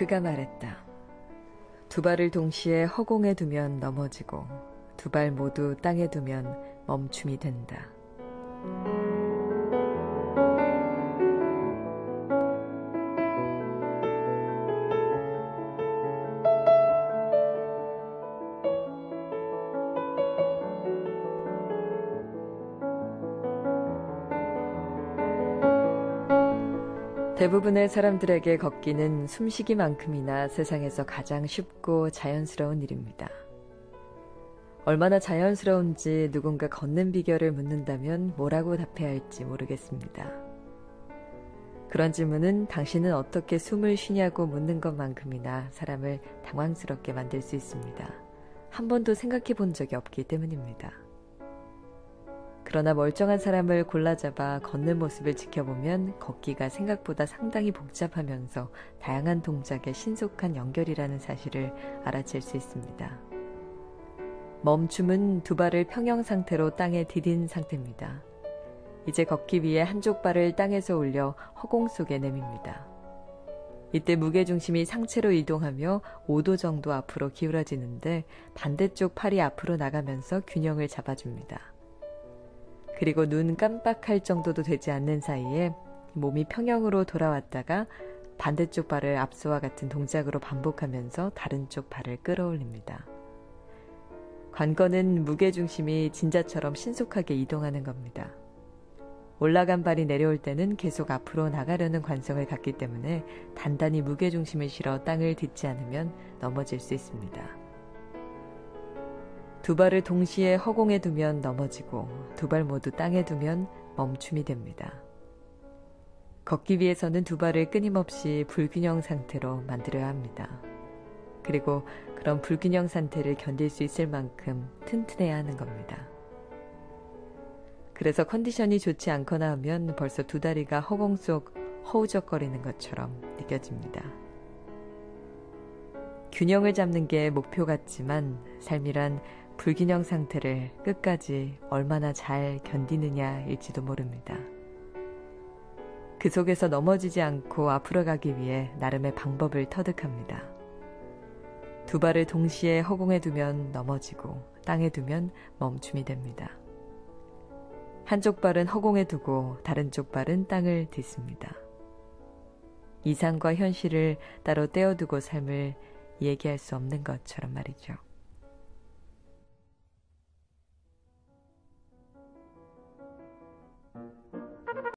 시가 말했다. 두 발을 동시에 허공에 두면 넘어지고 두 발 모두 땅에 두면 멈춤이 된다. 대부분의 사람들에게 걷기는 숨쉬기만큼이나 세상에서 가장 쉽고 자연스러운 일입니다. 얼마나 자연스러운지 누군가 걷는 비결을 묻는다면 뭐라고 답해야 할지 모르겠습니다. 그런 질문은 당신은 어떻게 숨을 쉬냐고 묻는 것만큼이나 사람을 당황스럽게 만들 수 있습니다. 한 번도 생각해 본 적이 없기 때문입니다. 그러나 멀쩡한 사람을 골라잡아 걷는 모습을 지켜보면 걷기가 생각보다 상당히 복잡하면서 다양한 동작의 신속한 연결이라는 사실을 알아챌 수 있습니다. 멈춤은 두 발을 평형 상태로 땅에 디딘 상태입니다. 이제 걷기 위해 한쪽 발을 땅에서 올려 허공 속에 내밉니다. 이때 무게중심이 상체로 이동하며 5도 정도 앞으로 기울어지는데 반대쪽 팔이 앞으로 나가면서 균형을 잡아줍니다. 그리고 눈 깜빡할 정도도 되지 않는 사이에 몸이 평형으로 돌아왔다가 반대쪽 발을 앞서와 같은 동작으로 반복하면서 다른 쪽 발을 끌어올립니다. 관건은 무게중심이 진자처럼 신속하게 이동하는 겁니다. 올라간 발이 내려올 때는 계속 앞으로 나가려는 관성을 갖기 때문에 단단히 무게중심을 실어 땅을 딛지 않으면 넘어질 수 있습니다. 두 발을 동시에 허공에 두면 넘어지고 두 발 모두 땅에 두면 멈춤이 됩니다. 걷기 위해서는 두 발을 끊임없이 불균형 상태로 만들어야 합니다. 그리고 그런 불균형 상태를 견딜 수 있을 만큼 튼튼해야 하는 겁니다. 그래서 컨디션이 좋지 않거나 하면 벌써 두 다리가 허공 속 허우적거리는 것처럼 느껴집니다. 균형을 잡는 게 목표 같지만 삶이란 불균형 상태를 끝까지 얼마나 잘 견디느냐일지도 모릅니다. 그 속에서 넘어지지 않고 앞으로 가기 위해 나름의 방법을 터득합니다. 두 발을 동시에 허공에 두면 넘어지고 땅에 두면 멈춤이 됩니다. 한쪽 발은 허공에 두고 다른 쪽 발은 땅을 딛습니다. 이상과 현실을 따로 떼어두고 삶을 얘기할 수 없는 것처럼 말이죠.